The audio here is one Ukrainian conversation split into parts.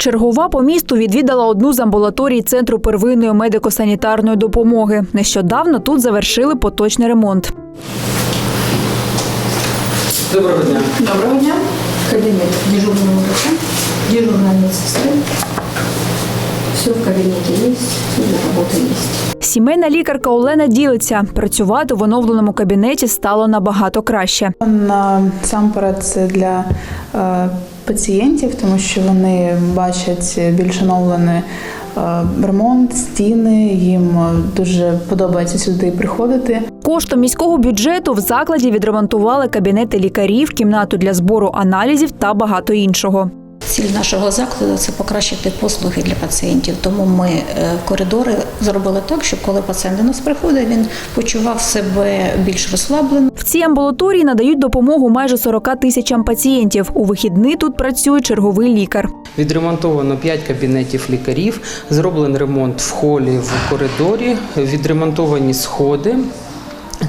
Чергова по місту відвідала одну з амбулаторій центру первинної медико-санітарної допомоги. Нещодавно тут завершили поточний ремонт. Доброго дня. Доброго дня. Кабінет дежурного врача, дежурная медсестра. Все в кабинете есть, все для работы есть. Сімейна лікарка Олена ділиться. Працювати в оновленому кабінеті стало набагато краще. Насамперед це для е, пацієнтів, тому що вони бачать більш оновлений е, ремонт, стіни. Їм е, дуже подобається сюди приходити. Коштом міського бюджету в закладі відремонтували кабінети лікарів, кімнату для збору аналізів та багато іншого. Ціль нашого закладу це покращити послуги для пацієнтів. Тому ми е, коридори зробили так, щоб коли пацієнт до нас приходить, він почував себе більш розслаблено. В цій амбулаторії надають допомогу майже 40 тисячам пацієнтів. У вихідний тут працює черговий лікар. Відремонтовано 5 кабінетів лікарів, зроблений ремонт в холі, в коридорі, відремонтовані сходи,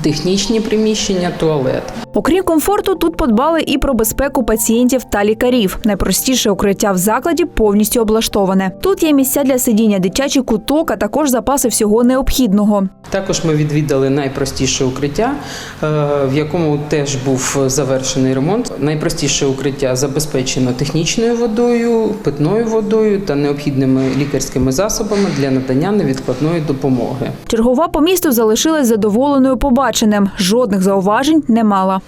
технічні приміщення, туалет. Окрім комфорту, тут подбали і про безпеку пацієнтів та лікарів. Найпростіше укриття в закладі повністю облаштоване. Тут є місця для сидіння, дитячий куток, а також запаси всього необхідного. Також ми відвідали найпростіше укриття, е, в якому теж був завершений ремонт. Найпростіше укриття забезпечено технічною водою, питною водою та необхідними лікарськими засобами для надання невідкладної допомоги. Чергова по місту залишилась задоволеною побаченим. Жодних зауважень не мала.